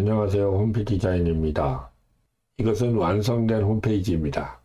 안녕하세요. 홈페이지 디자인입니다. 이것은 완성된 홈페이지입니다.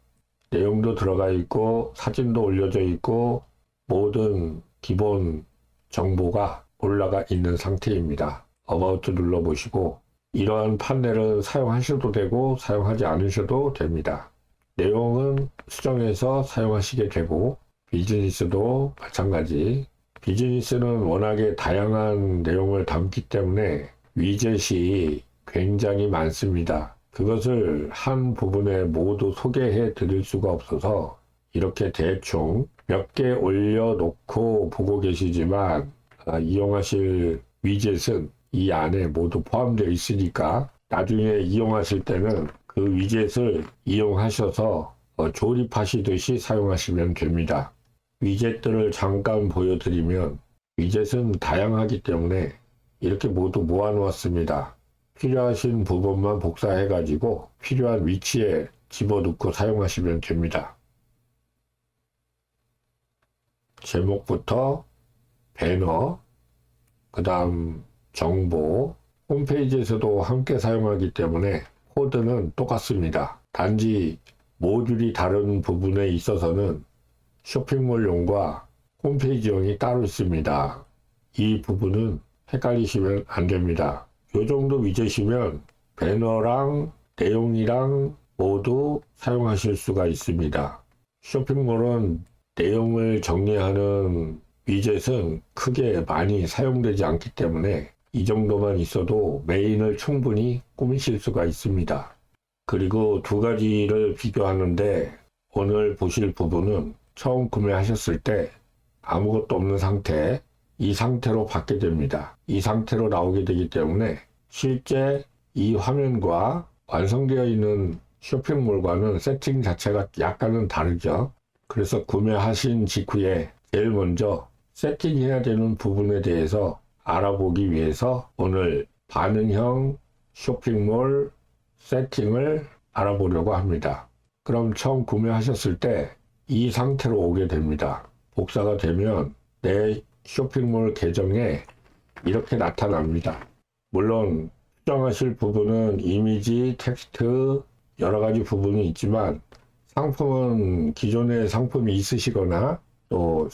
내용도 들어가 있고 사진도 올려져 있고 모든 기본 정보가 올라가 있는 상태입니다. 어바웃 눌러보시고 이러한 판넬은 사용하셔도 되고 사용하지 않으셔도 됩니다. 내용은 수정해서 사용하시게 되고 비즈니스도 마찬가지 비즈니스는 워낙에 다양한 내용을 담기 때문에 위젯이 굉장히 많습니다. 그것을 한 부분에 모두 소개해 드릴 수가 없어서 이렇게 대충 몇 개 올려놓고 보고 계시지만 아, 이용하실 위젯은 이 안에 모두 포함되어 있으니까 나중에 이용하실 때는 그 위젯을 이용하셔서 어, 조립하시듯이 사용하시면 됩니다. 위젯들을 잠깐 보여드리면 위젯은 다양하기 때문에 이렇게 모두 모아 놓았습니다. 필요하신 부분만 복사해 가지고 필요한 위치에 집어넣고 사용하시면 됩니다. 제목부터 배너, 그 다음 정보, 홈페이지에서도 함께 사용하기 때문에 코드는 똑같습니다. 단지 모듈이 다른 부분에 있어서는 쇼핑몰용과 홈페이지용이 따로 있습니다. 이 부분은 헷갈리시면 안 됩니다. 요 정도 위젯이면 배너랑 내용이랑 모두 사용하실 수가 있습니다. 쇼핑몰은 내용을 정리하는 위젯은 크게 많이 사용되지 않기 때문에 이 정도만 있어도 메인을 충분히 꾸미실 수가 있습니다. 그리고 두 가지를 비교하는데 오늘 보실 부분은 처음 구매하셨을 때 아무것도 없는 상태 이 상태로 받게 됩니다. 이 상태로 나오게 되기 때문에 실제 이 화면과 완성되어 있는 쇼핑몰과는 세팅 자체가 약간은 다르죠. 그래서 구매하신 직후에 제일 먼저 세팅해야 되는 부분에 대해서 알아보기 위해서 오늘 반응형 쇼핑몰 세팅을 알아보려고 합니다. 그럼 처음 구매하셨을 때 이 상태로 오게 됩니다. 복사가 되면 내 쇼핑몰 계정에 이렇게 나타납니다. 물론 수정하실 부분은 이미지, 텍스트 여러 가지 부분이 있지만 상품은 기존에 상품이 있으시거나 또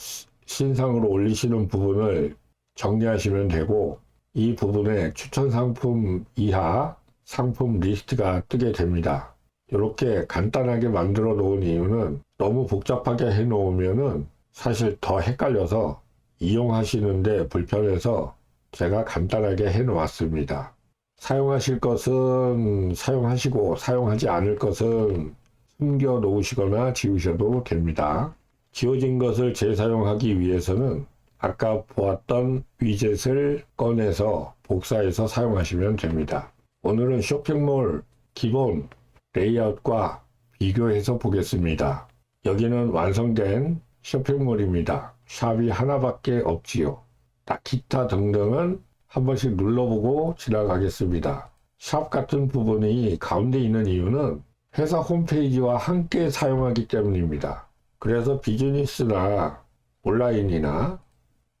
신상으로 올리시는 부분을 정리하시면 되고 이 부분에 추천 상품 이하 상품 리스트가 뜨게 됩니다. 이렇게 간단하게 만들어 놓은 이유는 너무 복잡하게 해 놓으면은 사실 더 헷갈려서 이용하시는데 불편해서 제가 간단하게 해 놓았습니다. 사용하실 것은 사용하시고 사용하지 않을 것은 숨겨 놓으시거나 지우셔도 됩니다. 지워진 것을 재사용하기 위해서는 아까 보았던 위젯을 꺼내서 복사해서 사용하시면 됩니다. 오늘은 쇼핑몰 기본 레이아웃과 비교해서 보겠습니다. 여기는 완성된 쇼핑몰입니다. 샵이 하나밖에 없지요. 딱 기타 등등은 한 번씩 눌러보고 지나가겠습니다. 샵 같은 부분이 가운데 있는 이유는 회사 홈페이지와 함께 사용하기 때문입니다. 그래서 비즈니스나 온라인이나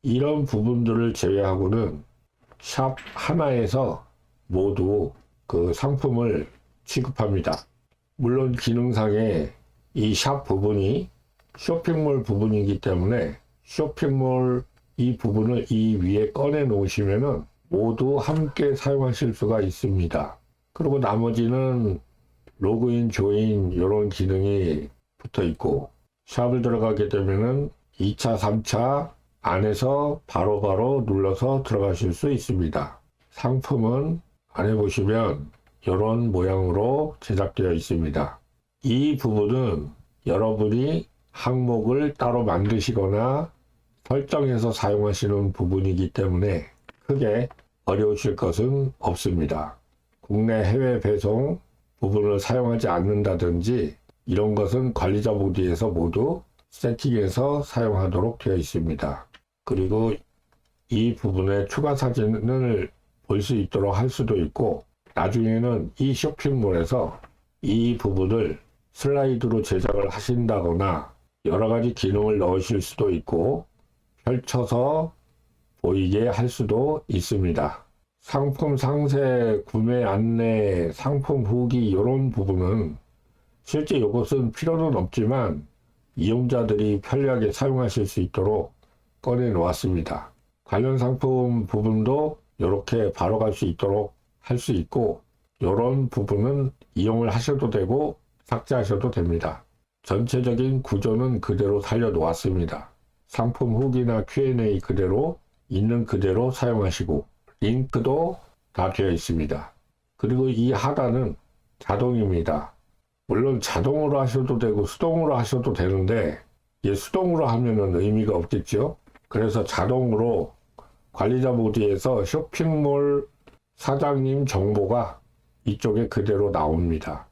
이런 부분들을 제외하고는 샵 하나에서 모두 그 상품을 취급합니다. 물론 기능상에 이 샵 부분이 쇼핑몰 부분이기 때문에 쇼핑몰 이 부분을 이 위에 꺼내 놓으시면은 모두 함께 사용하실 수가 있습니다. 그리고 나머지는 로그인, 조인 이런 기능이 붙어 있고 샵을 들어가게 되면은 2차, 3차 안에서 바로바로 바로 눌러서 들어가실 수 있습니다. 상품은 안에 보시면 이런 모양으로 제작되어 있습니다. 이 부분은 여러분이 항목을 따로 만드시거나 설정해서 사용하시는 부분이기 때문에 크게 어려우실 것은 없습니다. 국내 해외 배송 부분을 사용하지 않는다든지 이런 것은 관리자 모드에서 모두 세팅해서 사용하도록 되어 있습니다. 그리고 이 부분에 추가 사진을 볼 수 있도록 할 수도 있고 나중에는 이 쇼핑몰에서 이 부분을 슬라이드로 제작을 하신다거나 여러 가지 기능을 넣으실 수도 있고 펼쳐서 보이게 할 수도 있습니다. 상품 상세, 구매 안내, 상품 후기 이런 부분은 실제 이것은 필요는 없지만 이용자들이 편리하게 사용하실 수 있도록 꺼내 놓았습니다. 관련 상품 부분도 이렇게 바로 갈 수 있도록 할 수 있고 이런 부분은 이용을 하셔도 되고 삭제하셔도 됩니다. 전체적인 구조는 그대로 살려 놓았습니다. 상품 후기나 Q&A 그대로 있는 그대로 사용하시고 링크도 다 되어 있습니다. 그리고 이 하단은 자동입니다. 물론 자동으로 하셔도 되고 수동으로 하셔도 되는데 이게 수동으로 하면은 의미가 없겠죠. 그래서 자동으로 관리자 모드에서 쇼핑몰 사장님 정보가 이쪽에 그대로 나옵니다.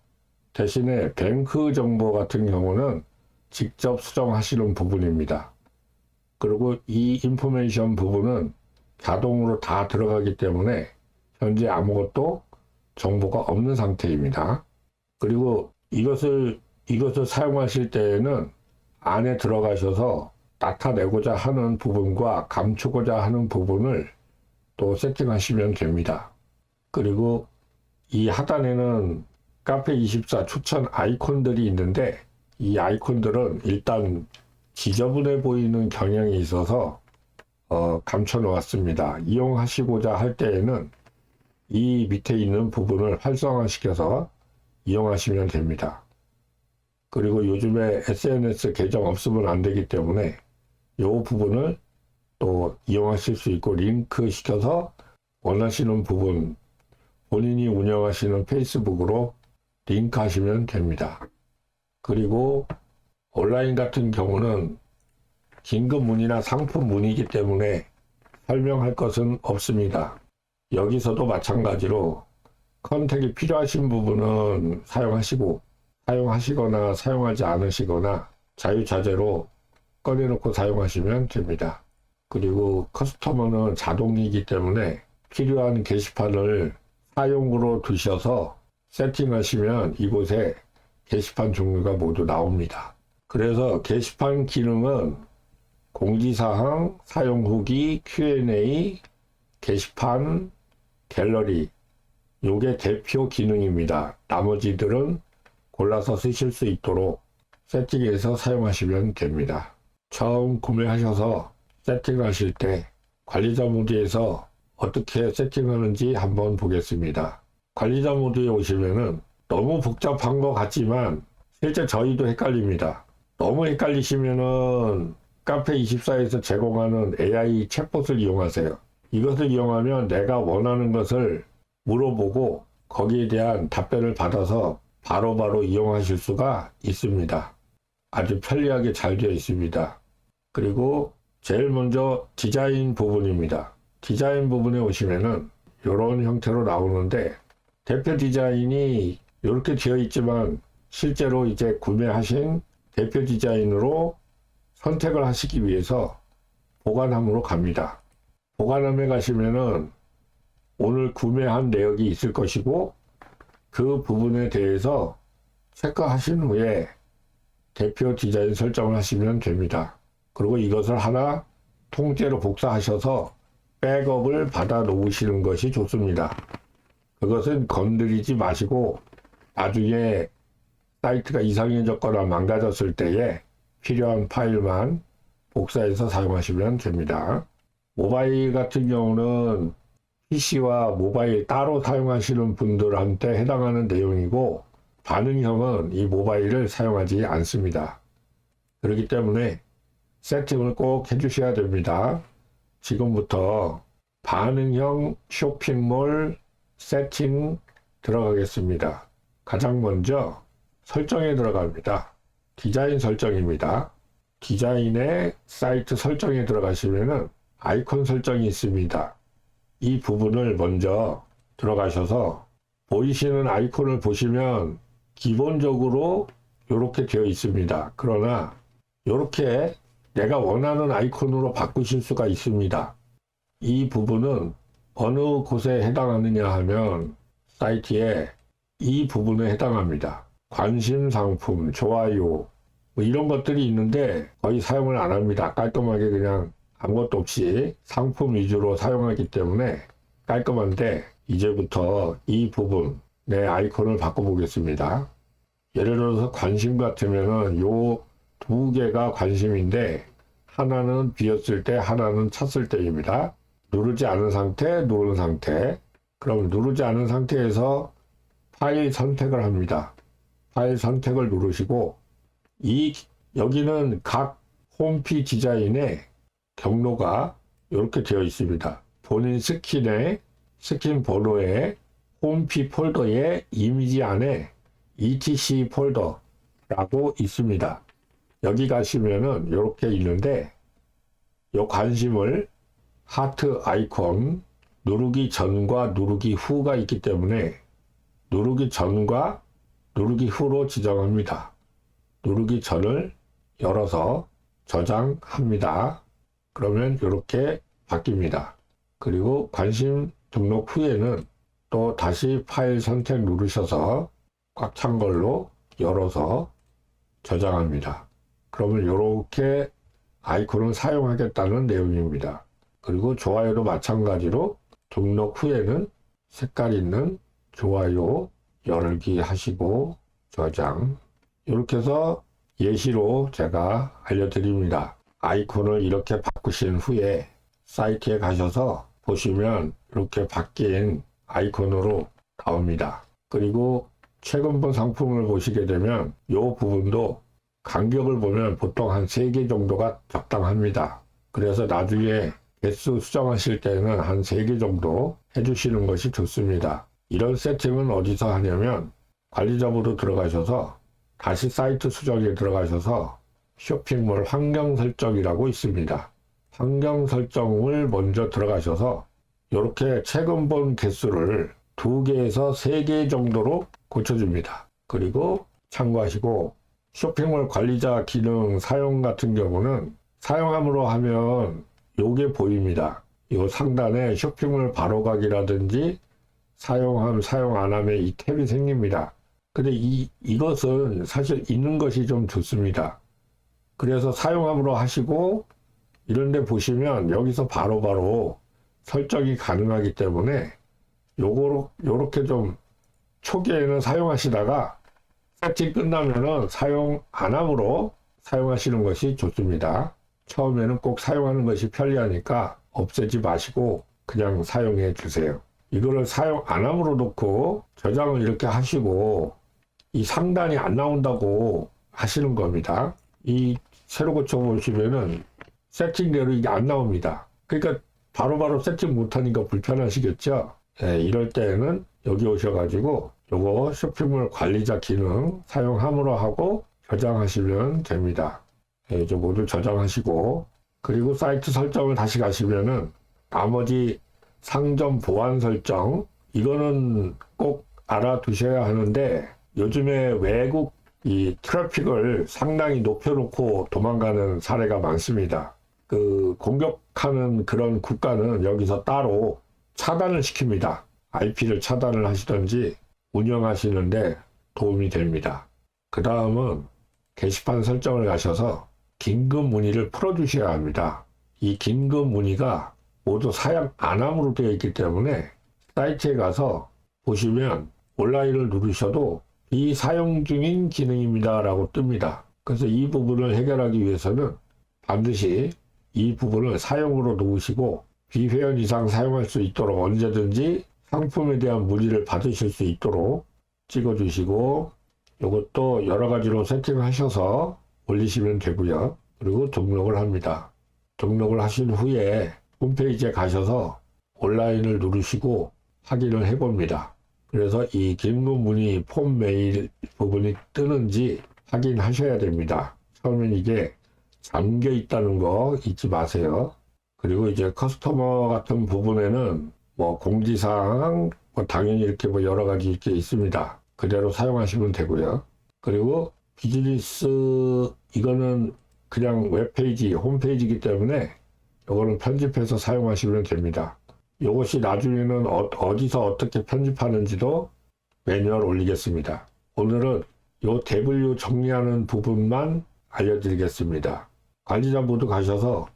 대신에 뱅크 정보 같은 경우는 직접 수정하시는 부분입니다. 그리고 이 인포메이션 부분은 자동으로 다 들어가기 때문에 현재 아무것도 정보가 없는 상태입니다. 그리고 이것을 이것을 사용하실 때에는 안에 들어가셔서 나타내고자 하는 부분과 감추고자 하는 부분을 또 세팅하시면 됩니다. 그리고 이 하단에는 카페24 추천 아이콘들이 있는데 이 아이콘들은 일단 지저분해 보이는 경향이 있어서 어, 감춰 놓았습니다. 이용하시고자 할 때에는 이 밑에 있는 부분을 활성화시켜서 이용하시면 됩니다. 그리고 요즘에 SNS 계정 없으면 안 되기 때문에 이 부분을 또 이용하실 수 있고 링크 시켜서 원하시는 부분 본인이 운영하시는 페이스북으로 링크 하시면 됩니다. 그리고 온라인 같은 경우는 긴급 문의나 상품 문의이기 때문에 설명할 것은 없습니다. 여기서도 마찬가지로 컨택이 필요하신 부분은 사용하시고 사용하시거나 사용하지 않으시거나 자유자재로 꺼내놓고 사용하시면 됩니다. 그리고 커스터머는 자동이기 때문에 필요한 게시판을 사용으로 두셔서 세팅하시면 이곳에 게시판 종류가 모두 나옵니다. 그래서 게시판 기능은 공지사항, 사용 후기, Q&A, 게시판, 갤러리 요게 대표 기능입니다. 나머지들은 골라서 쓰실 수 있도록 세팅해서 사용하시면 됩니다. 처음 구매하셔서 세팅하실 때 관리자 모드에서 어떻게 세팅하는지 한번 보겠습니다. 관리자 모드에 오시면은 너무 복잡한 것 같지만 실제 저희도 헷갈립니다. 너무 헷갈리시면은 카페24에서 제공하는 AI 챗봇을 이용하세요. 이것을 이용하면 내가 원하는 것을 물어보고 거기에 대한 답변을 받아서 바로 바로 이용하실 수가 있습니다. 아주 편리하게 잘 되어 있습니다. 그리고 제일 먼저 디자인 부분입니다. 디자인 부분에 오시면은 이런 형태로 나오는데 대표 디자인이 이렇게 되어 있지만 실제로 이제 구매하신 대표 디자인으로 선택을 하시기 위해서 보관함으로 갑니다. 보관함에 가시면은 오늘 구매한 내역이 있을 것이고 그 부분에 대해서 체크하신 후에 대표 디자인 설정을 하시면 됩니다. 그리고 이것을 하나 통째로 복사하셔서 백업을 받아 놓으시는 것이 좋습니다. 그것은 건드리지 마시고 나중에 사이트가 이상해졌 거나 망가졌을 때에 필요한 파일만 복사해서 사용하시면 됩니다. 모바일 같은 경우는 PC와 모바일 따로 사용하시는 분들한테 해당하는 내용이고 반응형은 이 모바일을 사용하지 않습니다. 그렇기 때문에 세팅을 꼭 해주셔야 됩니다. 지금부터 반응형 쇼핑몰 세팅 들어가겠습니다. 가장 먼저 설정에 들어갑니다. 디자인 설정입니다. 디자인의 사이트 설정에 들어가시면은 아이콘 설정이 있습니다. 이 부분을 먼저 들어가셔서 보이시는 아이콘을 보시면 기본적으로 이렇게 되어 있습니다. 그러나 이렇게 내가 원하는 아이콘으로 바꾸실 수가 있습니다. 이 부분은 어느 곳에 해당하느냐 하면 사이트에 이 부분에 해당합니다. 관심 상품, 좋아요, 뭐 이런 것들이 있는데 거의 사용을 안 합니다. 깔끔하게 그냥 아무것도 없이 상품 위주로 사용하기 때문에 깔끔한데 이제부터 이 부분 내 아이콘을 바꿔보겠습니다. 예를 들어서 관심 같으면은 요 두 개가 관심인데 하나는 비었을 때 하나는 찼을 때입니다. 누르지 않은 상태, 누른 상태. 그럼 누르지 않은 상태에서 파일 선택을 합니다. 파일 선택을 누르시고 이 여기는 각 홈피 디자인에 경로가 이렇게 되어 있습니다. 본인 스킨에 스킨 번호에 홈피 폴더에 이미지 안에 etc 폴더라고 있습니다. 여기 가시면은 이렇게 있는데 요 관심을 하트 아이콘 누르기 전과 누르기 후가 있기 때문에 누르기 전과 누르기 후로 지정합니다. 누르기 전을 열어서 저장합니다. 그러면 이렇게 바뀝니다. 그리고 관심 등록 후에는 또 다시 파일 선택 누르셔서 꽉 찬 걸로 열어서 저장합니다. 그러면 이렇게 아이콘을 사용하겠다는 내용입니다. 그리고 좋아요도 마찬가지로 등록 후에는 색깔 있는 좋아요 열기 하시고 저장 이렇게 해서 예시로 제가 알려드립니다. 아이콘을 이렇게 바꾸신 후에 사이트에 가셔서 보시면 이렇게 바뀐 아이콘으로 나옵니다. 그리고 최근 본 상품을 보시게 되면 이 부분도 간격을 보면 보통 한 3개 정도가 적당합니다. 그래서 나중에 개수 수정하실 때는 한 3개 정도 해주시는 것이 좋습니다. 이런 세팅은 어디서 하냐면 관리자부로 들어가셔서 다시 사이트 수정에 들어가셔서 쇼핑몰 환경 설정이라고 있습니다. 환경 설정을 먼저 들어가셔서 이렇게 최근 본 개수를 2개에서 3개 정도로 고쳐줍니다. 그리고 참고하시고 쇼핑몰 관리자 기능 사용 같은 경우는 사용함으로 하면 요게 보입니다. 요 상단에 쇼핑몰 바로가기라든지 사용함 사용 안 함에 이 탭이 생깁니다. 근데 이 이것은 사실 있는 것이 좀 좋습니다. 그래서 사용함으로 하시고 이런 데 보시면 여기서 바로 바로 설정이 가능하기 때문에 요거로 요렇게 좀 초기에는 사용하시다가 세팅 끝나면은 사용 안 함으로 사용하시는 것이 좋습니다. 처음에는 꼭 사용하는 것이 편리하니까 없애지 마시고 그냥 사용해 주세요. 이거를 사용 안 함으로 놓고 저장을 이렇게 하시고 이 상단이 안 나온다고 하시는 겁니다. 이 새로 고쳐 보시면은 세팅대로 이게 안 나옵니다. 그러니까 바로바로 세팅 못하니까 불편하시겠죠? 네, 이럴 때는 여기 오셔가지고 요거 쇼핑몰 관리자 기능 사용함으로 하고 저장하시면 됩니다. 네, 이제 모두 저장하시고 그리고 사이트 설정을 다시 가시면은 나머지 상점 보안 설정 이거는 꼭 알아두셔야 하는데 요즘에 외국 이 트래픽을 상당히 높여놓고 도망가는 사례가 많습니다. 그 공격하는 그런 국가는 여기서 따로 차단을 시킵니다. IP를 차단을 하시든지 운영하시는데 도움이 됩니다. 그 다음은 게시판 설정을 가셔서 긴급 문의를 풀어주셔야 합니다. 이 긴급 문의가 모두 사양 안함으로 되어 있기 때문에 사이트에 가서 보시면 온라인을 누르셔도 이 사용 중인 기능입니다 라고 뜹니다. 그래서 이 부분을 해결하기 위해서는 반드시 이 부분을 사용으로 놓으시고 비회원 이상 사용할 수 있도록 언제든지 상품에 대한 문의를 받으실 수 있도록 찍어주시고 이것도 여러 가지로 세팅하셔서 올리시면 되고요. 그리고 등록을 합니다. 등록을 하신 후에 홈페이지에 가셔서 온라인을 누르시고 확인을 해봅니다. 그래서 이 긴급 문의 폼 메일 부분이 뜨는지 확인하셔야 됩니다. 처음엔 이게 잠겨 있다는 거 잊지 마세요. 그리고 이제 커스터머 같은 부분에는 뭐 공지사항 뭐 당연히 이렇게 뭐 여러 가지 이렇게 있습니다. 그대로 사용하시면 되고요. 그리고 비즈니스 이거는 그냥 웹페이지 홈페이지이기 때문에 이거는 편집해서 사용하시면 됩니다. 이것이 나중에는 어, 디서 어떻게 편집하는지도 매뉴얼 올리겠습니다. 오늘은 이 W 정리하는 부분만 알려드리겠습니다. 관리자 모두 가셔서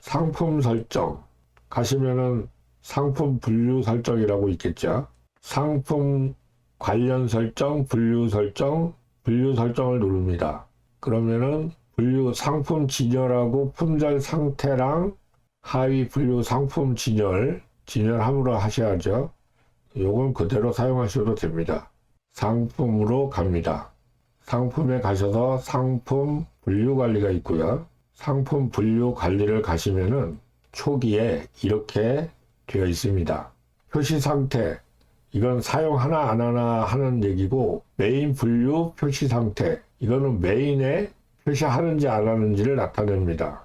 상품 설정 가시면은 상품 분류 설정이라고 있겠죠. 상품 관련 설정, 분류 설정, 분류 설정을 누릅니다. 그러면은 분류 상품 진열하고 품절 상태랑 하위 분류 상품 진열, 진열함으로 하셔야죠. 요건 그대로 사용하셔도 됩니다. 상품으로 갑니다. 상품에 가셔서 상품 분류 관리가 있고요. 상품 분류 관리를 가시면은 초기에 이렇게 되어 있습니다. 표시 상태. 이건 사용 하나 안 하나 하는 얘기고 메인 분류 표시 상태. 이거는 메인에 표시하는지 안 하는지를 나타냅니다.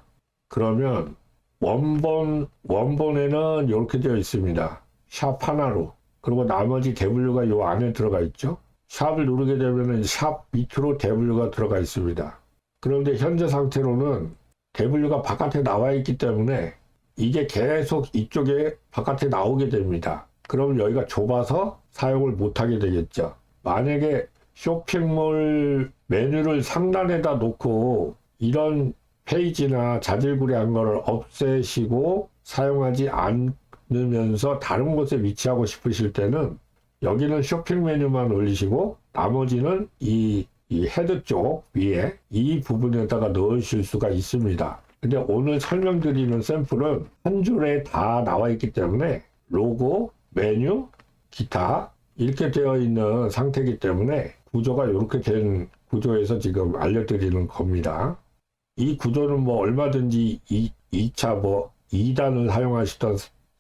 그러면 원본 원본에는 이렇게 되어 있습니다. 샵 하나로. 그리고 나머지 대분류가 요 안에 들어가 있죠. 샵을 누르게 되면 샵 밑으로 대분류가 들어가 있습니다. 그런데 현재 상태로는 대분류가 바깥에 나와 있기 때문에 이게 계속 이쪽에 바깥에 나오게 됩니다. 그럼 여기가 좁아서 사용을 못하게 되겠죠. 만약에 쇼핑몰 메뉴를 상단에다 놓고 이런 페이지나 자질구레한 거를 없애시고 사용하지 않으면서 다른 곳에 위치하고 싶으실 때는 여기는 쇼핑 메뉴만 올리시고 나머지는 이, 이 헤드 쪽 위에 이 부분에다가 넣으실 수가 있습니다. 근데 오늘 설명드리는 샘플은 한 줄에 다 나와 있기 때문에 로고, 메뉴, 기타 이렇게 되어 있는 상태이기 때문에 구조가 이렇게 된 구조에서 지금 알려드리는 겁니다. 이 구조는 뭐 얼마든지 2, 2차 뭐 2단을 사용하시던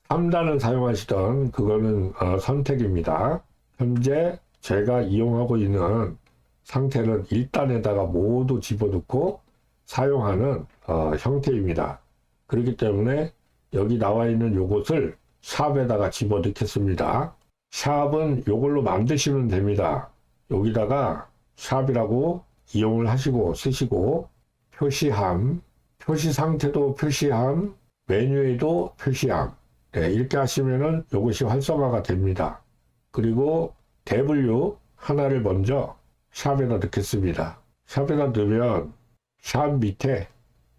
3단을 사용하시던 그거는 어, 선택입니다. 현재 제가 이용하고 있는 상태는 1단에다가 모두 집어넣고 사용하는 어, 형태입니다. 그렇기 때문에 여기 나와 있는 요것을 샵에다가 집어넣겠습니다. 샵은 요걸로 만드시면 됩니다. 여기다가 샵이라고 이용을 하시고 쓰시고 표시함, 표시 상태도 표시함, 메뉴에도 표시함. 네, 이렇게 하시면은 이것이 활성화가 됩니다. 그리고 대분류 하나를 먼저 샵에다 넣겠습니다. 샵에다 넣으면 샵 밑에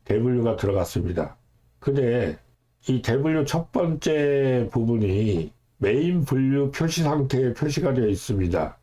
대분류가 들어갔습니다. 근데 이 대분류 첫 번째 부분이 메인 분류 표시 상태에 표시가 되어 있습니다.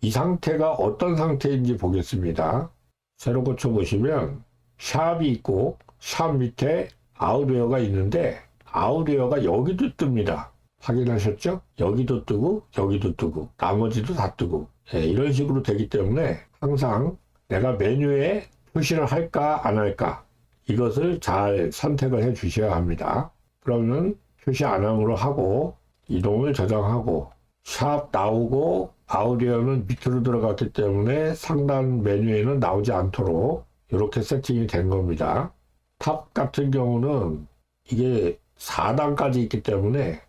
이 상태가 어떤 상태인지 보겠습니다. 새로 고쳐 보시면 샵이 있고 샵 밑에 아웃웨어가 있는데 아웃웨어가 여기도 뜹니다. 확인하셨죠? 여기도 뜨고 여기도 뜨고 나머지도 다 뜨고 예, 이런 식으로 되기 때문에 항상 내가 메뉴에 표시를 할까 안 할까 이것을 잘 선택을 해 주셔야 합니다. 그러면 표시 안 함으로 하고 이동을 저장하고 샵 나오고 아우디오는 밑으로 들어갔기 때문에 상단 메뉴에는 나오지 않도록 이렇게 세팅이 된 겁니다. 탑 같은 경우는 이게 4단까지 있기 때문에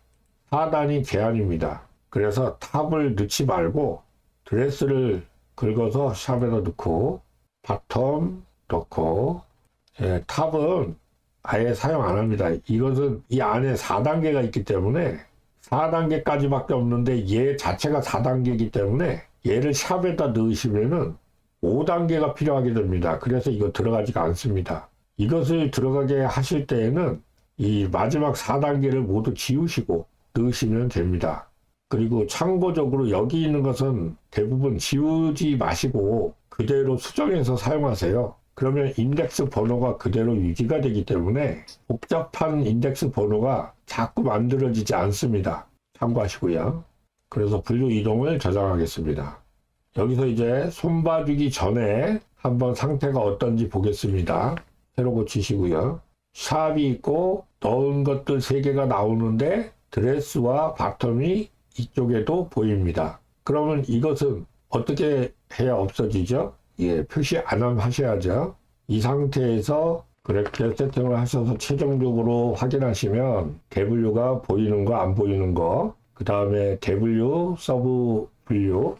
4단이 제한입니다. 그래서 탑을 넣지 말고 드레스를 긁어서 샵에다 넣고 바텀 넣고 예, 탑은 아예 사용 안 합니다. 이것은 이 안에 4단계가 있기 때문에 4단계까지밖에 없는데 얘 자체가 4단계이기 때문에 얘를 샵에다 넣으시면은 5단계가 필요하게 됩니다. 그래서 이거 들어가지가 않습니다. 이것을 들어가게 하실 때에는 이 마지막 4단계를 모두 지우시고 넣으시면 됩니다. 그리고 참고적으로 여기 있는 것은 대부분 지우지 마시고 그대로 수정해서 사용하세요. 그러면 인덱스 번호가 그대로 유지가 되기 때문에 복잡한 인덱스 번호가 자꾸 만들어지지 않습니다. 참고하시고요. 그래서 분류 이동을 저장하겠습니다. 여기서 이제 손 봐주기 전에 한번 상태가 어떤지 보겠습니다. 새로 고치시고요. 샵이 있고 넣은 것들 3개가 나오는데 드레스와 바텀이 이쪽에도 보입니다. 그러면 이것은 어떻게 해야 없어지죠? 예, 표시 안 하셔야죠. 이 상태에서 그렇게 세팅을 하셔서 최종적으로 확인하시면 대분류가 보이는 거 안 보이는 거, 그 다음에 대분류, 서브 분류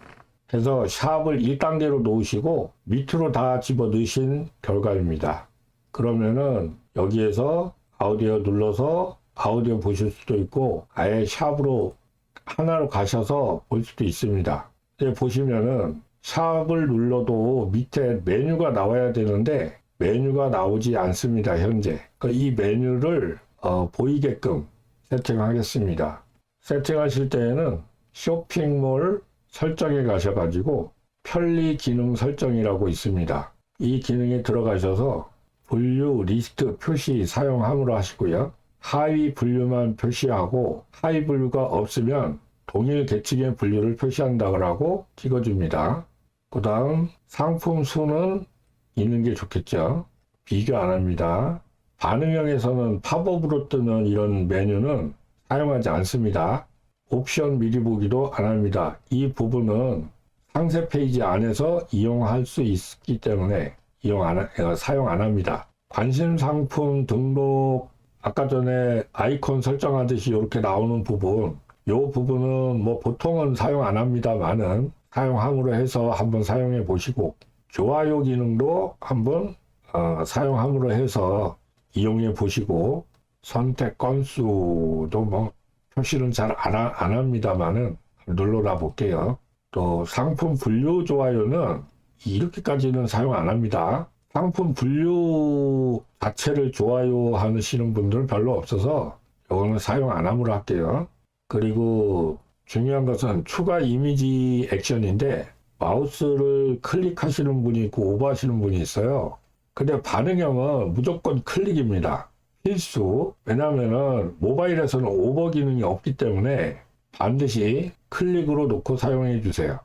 해서 샵을 1단계로 놓으시고 밑으로 다 집어 넣으신 결과입니다. 그러면은 여기에서 아우디오 눌러서 아우디오 보실 수도 있고 아예 샵으로 하나로 가셔서 볼 수도 있습니다. 근데 보시면은 샵을 눌러도 밑에 메뉴가 나와야 되는데 메뉴가 나오지 않습니다. 현재 그러니까 이 메뉴를 어, 보이게끔 세팅하겠습니다. 세팅하실 때에는 쇼핑몰 설정에 가셔가지고 편리 기능 설정이라고 있습니다. 이 기능에 들어가셔서 분류 리스트 표시 사용함으로 하시고요. 하위 분류만 표시하고 하위 분류가 없으면 동일 계층의 분류를 표시한다고 찍어줍니다. 그 다음 상품 수는 있는 게 좋겠죠. 비교 안 합니다. 반응형에서는 팝업으로 뜨는 이런 메뉴는 사용하지 않습니다. 옵션 미리 보기도 안 합니다. 이 부분은 상세 페이지 안에서 이용할 수 있기 때문에 이용 안, 하- 어, 사용 안 합니다. 관심 상품 등록 아까 전에 아이콘 설정하듯이 이렇게 나오는 부분 이 부분은 뭐 보통은 사용 안 합니다만은 사용함으로 해서 한번 사용해 보시고 좋아요 기능도 한번 어, 사용함으로 해서 이용해 보시고 선택 건수도 뭐 표시는 잘안 합니다만은 눌러라 볼게요. 또 상품 분류 좋아요는 이렇게까지는 사용 안 합니다. 상품 분류 자체를 좋아요 하시는 분들은 별로 없어서 이거는 사용 안 함으로 할게요. 그리고 중요한 것은 추가 이미지 액션인데 마우스를 클릭하시는 분이 있고 오버하시는 분이 있어요. 근데 반응형은 무조건 클릭입니다. 필수. 왜냐면은 모바일에서는 오버 기능이 없기 때문에 반드시 클릭으로 놓고 사용해 주세요.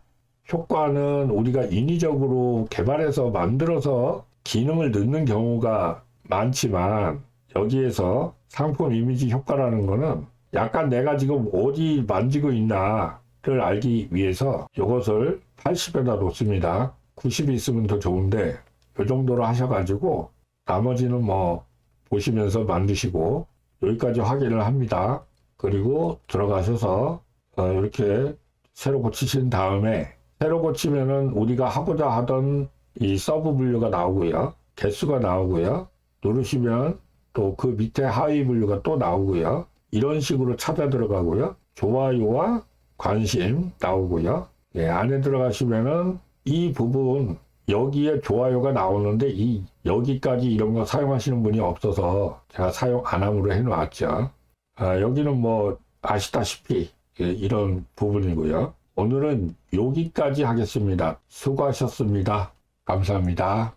효과는 우리가 인위적으로 개발해서 만들어서 기능을 넣는 경우가 많지만 여기에서 상품 이미지 효과라는 거는 약간 내가 지금 어디 만지고 있나를 알기 위해서 이것을 80에다 놓습니다. 90이 있으면 더 좋은데 이 정도로 하셔가지고 나머지는 뭐 보시면서 만드시고 여기까지 확인을 합니다. 그리고 들어가셔서 어, 이렇게 새로 고치신 다음에 새로 고치면은 우리가 하고자 하던 이 서브 분류가 나오고요. 개수가 나오고요. 누르시면 또 그 밑에 하위 분류가 또 나오고요. 이런 식으로 찾아 들어가고요. 좋아요와 관심 나오고요. 예, 안에 들어가시면은 이 부분 여기에 좋아요가 나오는데 이 여기까지 이런 거 사용하시는 분이 없어서 제가 사용 안 함으로 해놓았죠. 아, 여기는 뭐 아시다시피 예, 이런 부분이고요. 오늘은 여기까지 하겠습니다. 수고하셨습니다. 감사합니다.